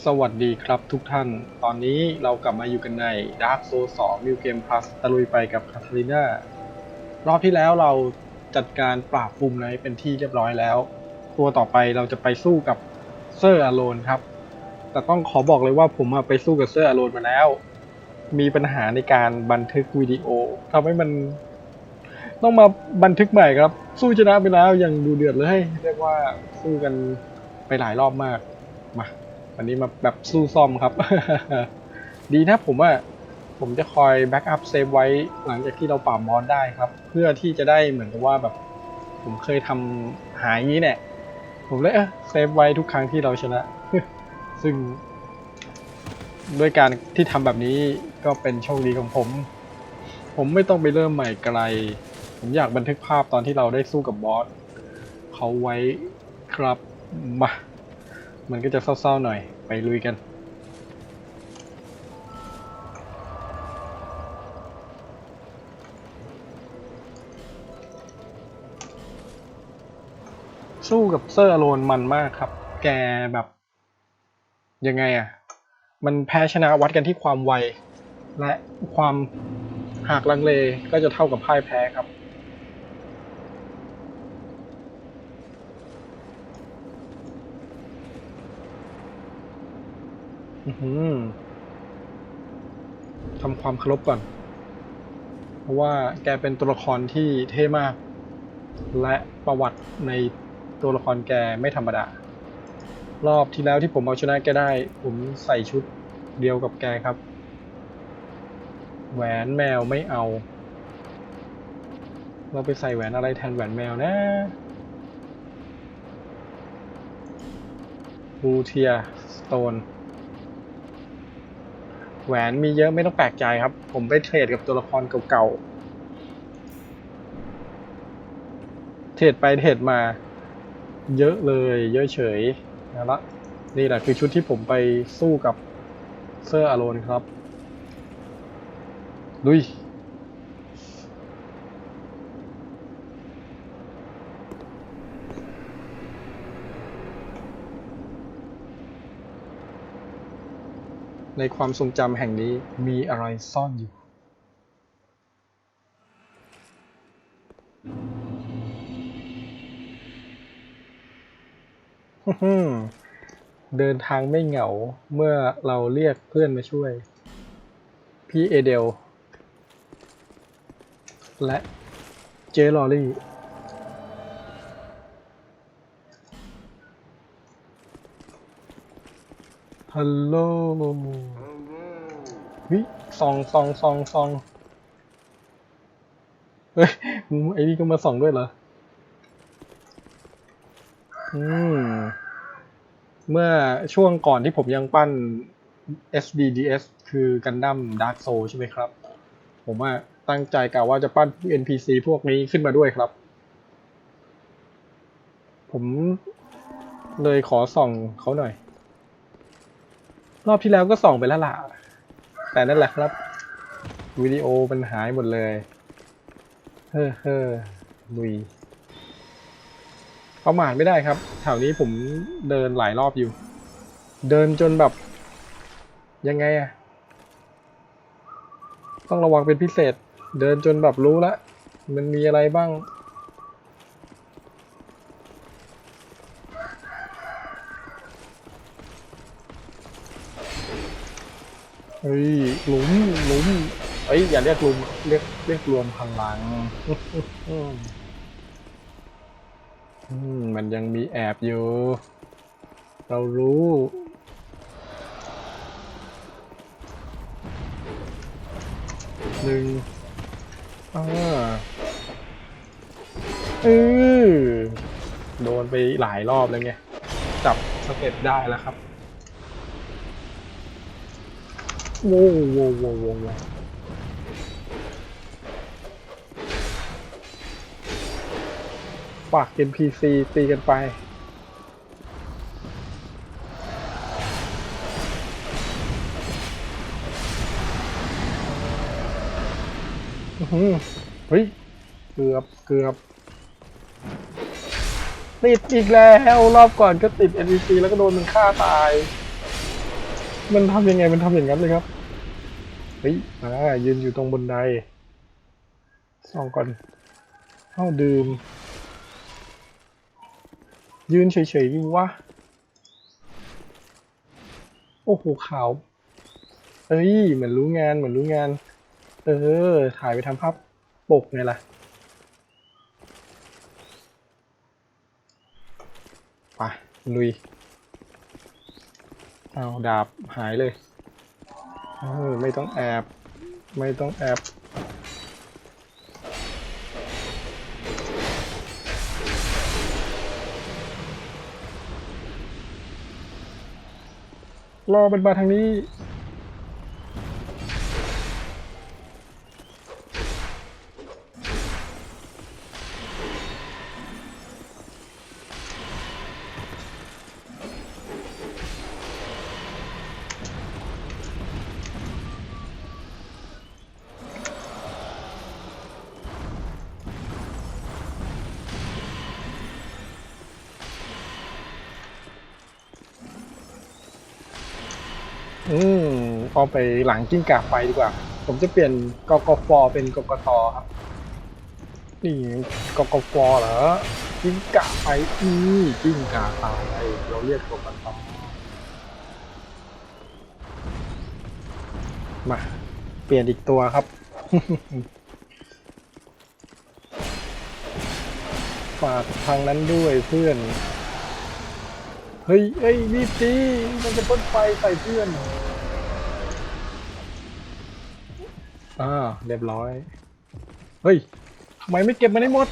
สวัสดีครับทุกท่าน ตอนนี้เรากลับมาอยู่กันใน Dark Souls 2 New Game Plus ตะลุยไปกับคาทาลิน่ารอบที่แล้วเราจัดการปราบปุ่มไนท์เป็นที่เรียบร้อยแล้ว ตัวต่อไปเราจะไปสู้กับเซอร์อโลนครับ แต่ต้องขอบอกเลยว่าผมไปสู้กับเซอร์อโลนมาแล้ว มีปัญหาในการบันทึกวิดีโอทำให้มันต้องมาบันทึกใหม่ครับ สู้ชนะไปแล้วยังดูเดือดเลย เรียกว่าสู้กันไปหลายรอบมากมา วันนี้มาแบบสู้ซ่อมครับ ดีนะผมว่าผมจะคอยแบ็กอัพเซฟไว้หลังจากที่เราปราบมอสได้ครับ เพื่อที่จะได้เหมือนกับว่าแบบ ผมเคยทำหายงี้เนี่ยผมเลยเออเซฟไว้ทุกครั้งที่เราชนะ ซึ่ง ด้วยการที่ทำแบบนี้ก็เป็นโชคดีของผม ผมไม่ต้องไปเริ่มใหม่ไกล ผมอยากบันทึกภาพตอนที่เราได้สู้กับบอสเขาไว้ครับมา มันก็จะเศร้าๆหน่อย ไปลุยกัน สู้กับเซอร์อโลนมันมากครับ แกแบบ ยังไงอะ่ะ มันแพ้ชนะวัดกันที่ความไว และความหากลังเลก็จะเท่ากับพ่ายแพ้ครับ อื้อหือ ทำความเคารพก่อน เพราะว่าแกเป็นตัวละครที่เท่มาก และประวัติในตัวละครแกไม่ธรรมดา รอบที่แล้วที่ผมเอาชนะแกได้ ผมใส่ชุดเดียวกับแกครับ แหวนแมวไม่เอา เราไปใส่แหวนอะไรแทนแหวนแมวนะบูเทียสโตน แหวนมีเยอะไม่ต้องแปลกใจครับ ผมไปเทรดกับตัวละครเก่าๆ เทรดไปเทรดมา เยอะเลย เยอะเฉยนะละนี่แหละคือชุดที่ผมไปสู้กับเซอร์อารอนครับ ลุย ในความทรงจำแห่งนี้มีอะไรซ่อนอยู่ เดินทางไม่เหงาเมื่อเราเรียกเพื่อนมาช่วย พี่เอเดล และเจลอรี่ ฮัลโหลวิซองซองซองซองเฮ้ยมึงไอ้นี่ก็มาส่องด้วยเหรอ อืม เมื่อช่วงก่อนที่ผมยังปั้น SDDS คือกันดั้ม Dark Soul ใช่ไหมครับ ผมว่าตั้งใจกะว่าจะปั้น NPC พวกนี้ขึ้นมาด้วยครับ ผมเลยขอส่องเขาหน่อย รอบที่แล้วก็ส่องไปแล้วล่ะ แต่นั่นแหละครับ วิดีโอมันหายหมดเลย เฮ้อเฮ้อลุยประมาทไม่ได้ครับ แถวนี้ผมเดินหลายรอบอยู่ เดินจนแบบ ยังไงอะต้องระวังเป็นพิเศษ เดินจนแบบรู้ละ มันมีอะไรบ้าง เฮ้ยหลุมหลุมเอ้ยอย่าเรียกหลุมเรียกเรียกรวมพลังอืมมันยังมีแอบอยู่ เรารู้หนึ่งอ่าเออโดนไปหลายรอบแล้วไง จับสเต็ปได้แล้วครับ โว้วโว้วโว้วโว้วโว้วฝาก NPC ตีกันไปอื้อหือเฮ้ย เกือบ เกือบ ติดอีกแล้ว รอบก่อนก็ติด NPC แล้วก็โดนมันฆ่าตาย มันทำยังไงมันทำอย่างนั้นเลยครับ เฮ้ยอ่ายืนอยู่ตรงบนไดส่องก่อนเข้าดื่ม ยืนเฉยๆดิวะ โอ้โหขาว เอ้ย เหมือนรู้งานเหมือนรู้งาน เออ ถ่ายไปทำภาพปกไงล่ะ ไปลุย เอาดาบหายเลยเออไม่ต้องแอบไม่ต้องแอบรอมันมาทางนี้ อืมเอไปหลังกิ้งก่าไฟดีกว่า ผมจะเปลี่ยนกกฟเป็นกกตครับ นี่กกฟเหรอกิ้งก่าไฟนี่กิ้งกาตายเราเรียกกกตมา เปลี่ยนอีกตัวครับฝากทางนั้นด้วยเพื่อน เฮ้ยเฮ้ยรีบตีมันจะพ่นไฟใส่เพื่อนอ่าเรียบร้อย เฮ้ยทำไมไม่เก็บมันให้หมด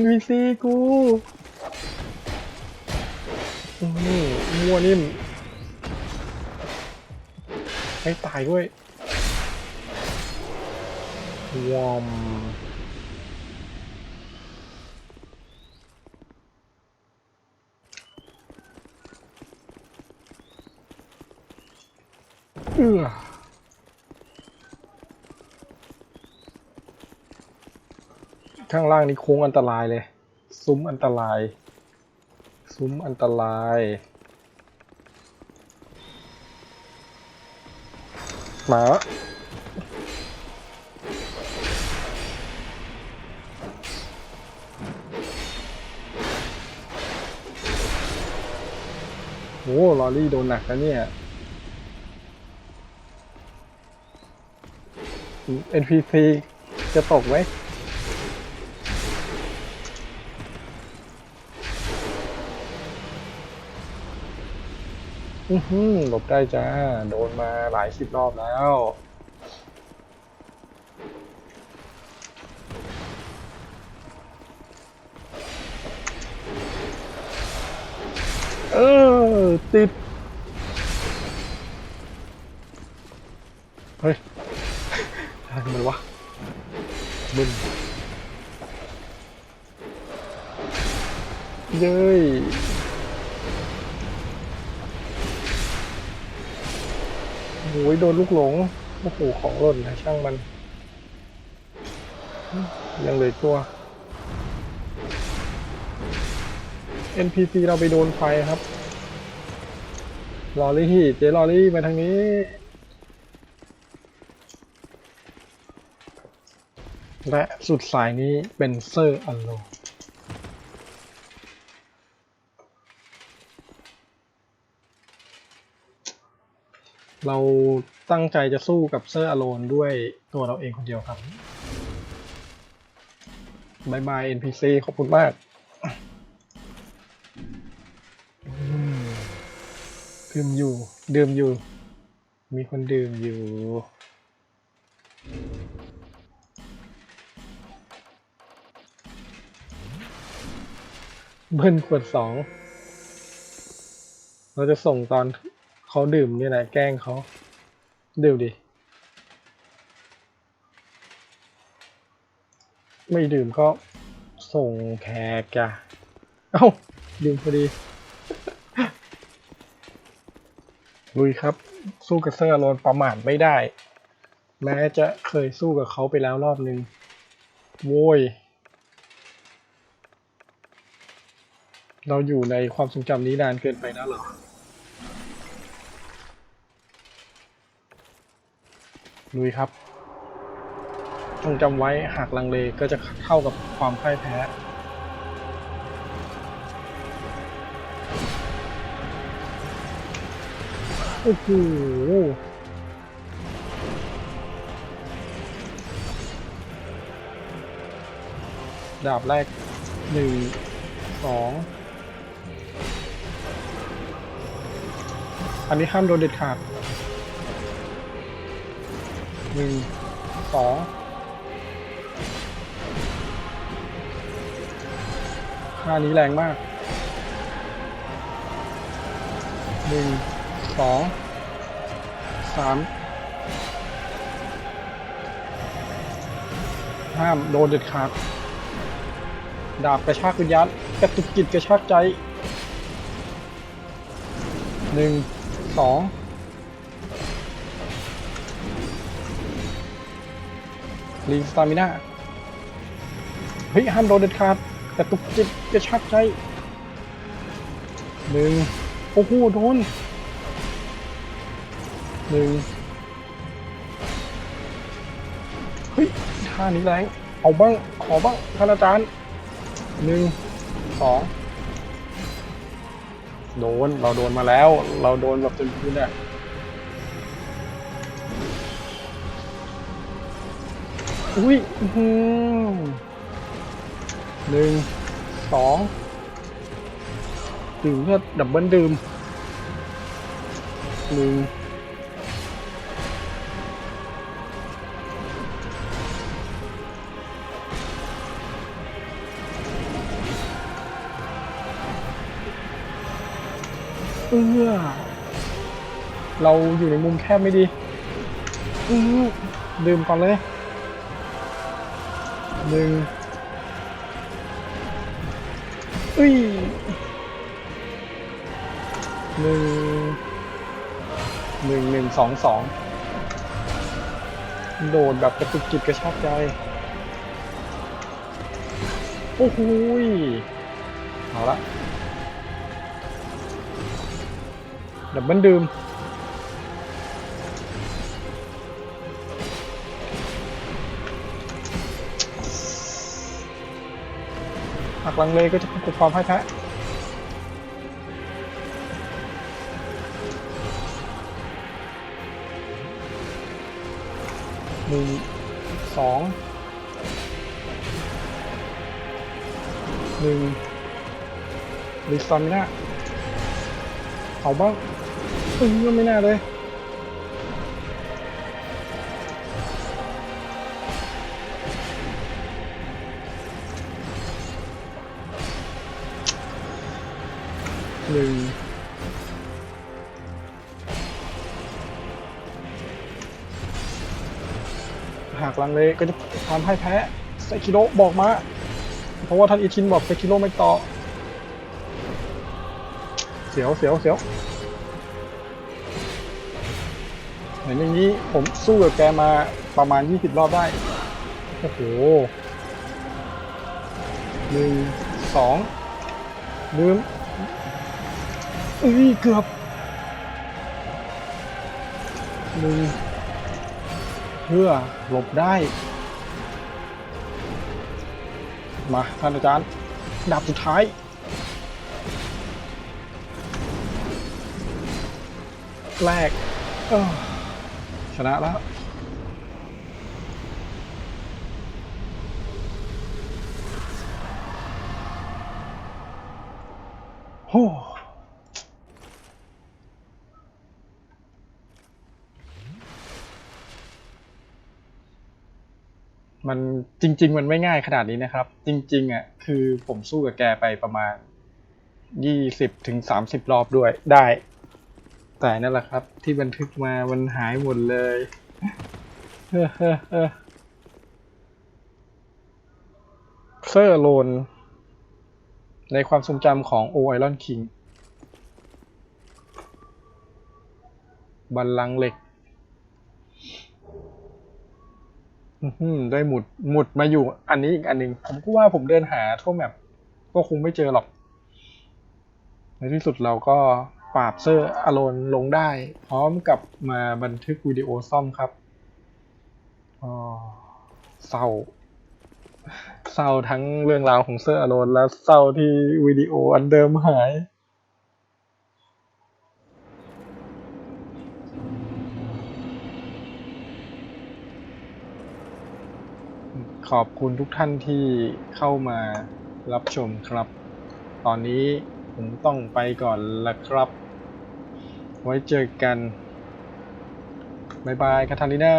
NPC กูอืมมัวนิ่มไม่ตายด้วยวอม เออข้างล่างนี่โค้งอันตรายเลย ซุ้มอันตราย ซุ้มอันตราย มาโอ้ลอรี่โดนหนักนะเนี่ย NPC จะตกไหมอือหือหลบได้จ้า โดนมาหลายสิบรอบแล้ว เออ ติด เฮ้ย มึนเย้ยโอ้ยโดนลูกหลง โอ้โห ของหล่นนะช่างมัน ยังเหลือตัว NPC เราไปโดนไฟครับ ลอรี่เจลอรี่มาทางนี้ และสุดสายนี้เป็นเซอร์อัลโลเราตั้งใจจะสู้กับเซอร์อโลนด้วยตัวเราเองคนเดียวครับบายบาย NPC ขอบคุณมาก ดื่มอยู่ ดื่มอยู่ มีคนดื่มอยู่ เบิ้ลขวดสอง เราจะส่งตอนเขาดื่มนี่แหละแกล้งเขาดื่มดิ ไม่ดื่มก็ส่งแขกจ้ะเอ้า ดื่มพอดี ลุยครับ สู้กับเซอร์อโลนประมาทไม่ได้ แม้จะเคยสู้กับเขาไปแล้วรอบนึง โว้ย เราอยู่ในความทรงจำนี้นานเกินไปนะหรอ ลุยครับทรงจำไว้หากลังเลก็จะเท่ากับความพ่ายแพ้ โอ้โหดาบแรกหนึ่งสอง อันนี้ห้ามโดนเด็ดขาดหนึ่งสองค่านี้แรงมากหนึ่งสองสามห้ามโดนเด็ดขาดดาบกระชากวิญญาณกระตุกจิตกระชากใจหนึ่ง สองรีสตามิน่าเฮ้ยห้ามโดนเด็ดขาดกระตุกจิตกระชากใจหนึ่งโอ้โหโดนหนึ่งเฮ้ยท่านี้แรงเอาบ้างขอบ้างท่านอาจารย์หนึ่งสอง โดน เราโดนมาแล้ว เราโดนแบบเต็มพื้นอะอุ้ยอื้อหือหนึ่งสองดื่มเพื่อดับเบิลดื่มหนึ่ง เอื้อเราอยู่ในมุมแคบไม่ดีอื้อดื่มก่อนเลยหนึ่งอุ้ยหนึ่งหนึ่งหนึ่งสองสองโดดแบบกระตุกจิตกระชากใจ โอ้โหยเอาละ ดับเบิลดื่มหากลังเลก็จะปกบความพ่ายแพ้หนึ่งสองหนึ่งลิซอนมิน่าเอาบ้าง ออไม่น่าเลยหนึ่งหากลังเลก็จะทำให้แพ้ไซคิโร่บอกมา เพราะว่าท่านอิชินบอกไซคิโร่ไม่ต่อ เสียวเสียวเสียว เหมือนอย่างนี้ผมสู้กับแกมาประมาณ 20 รอบได้ โอ้โหหนึ่งสองลืมเอ้ยเกือบหนึ่งเพื่อหลบได้ มาท่านอาจารย์ดาบสุดท้ายแรกเออ ชนะแล้ว โอ้มันจริง ๆ มันไม่ง่ายขนาดนี้นะครับ จริง ๆอะคือผมสู้กับแกไปประมาณยี่สิบถึงสามสิบรอบด้วยได้ แต่นั่นแหละครับ ที่บันทึกมามันหายหมดเลยเฮ้อเฮ้อเฮ้อเซอร์โลน ในความทรงจำของโอไอรอนคิงบัลลังก์เหล็กได้หมุดหมุดมาอยู่ อันนี้อีกอันหนึ่งผมก็ว่าผมเดินหาทั่วแมปก็คงไม่เจอหรอก ในที่สุดเราก็ ปราบเซอร์อโลนลงได้ พร้อมกับมาบันทึกวิดีโอซ่อมครับอ๋อเศร้าเศร้าทั้งเรื่องราวของเซอร์อโรนและเศร้าที่วิดีโออันเดิมหายขอบคุณทุกท่านที่เข้ามารับชมครับ ตอนนี้ ผมต้องไปก่อนละครับ ไว้เจอกัน บ๊ายบายคาทาลิน่า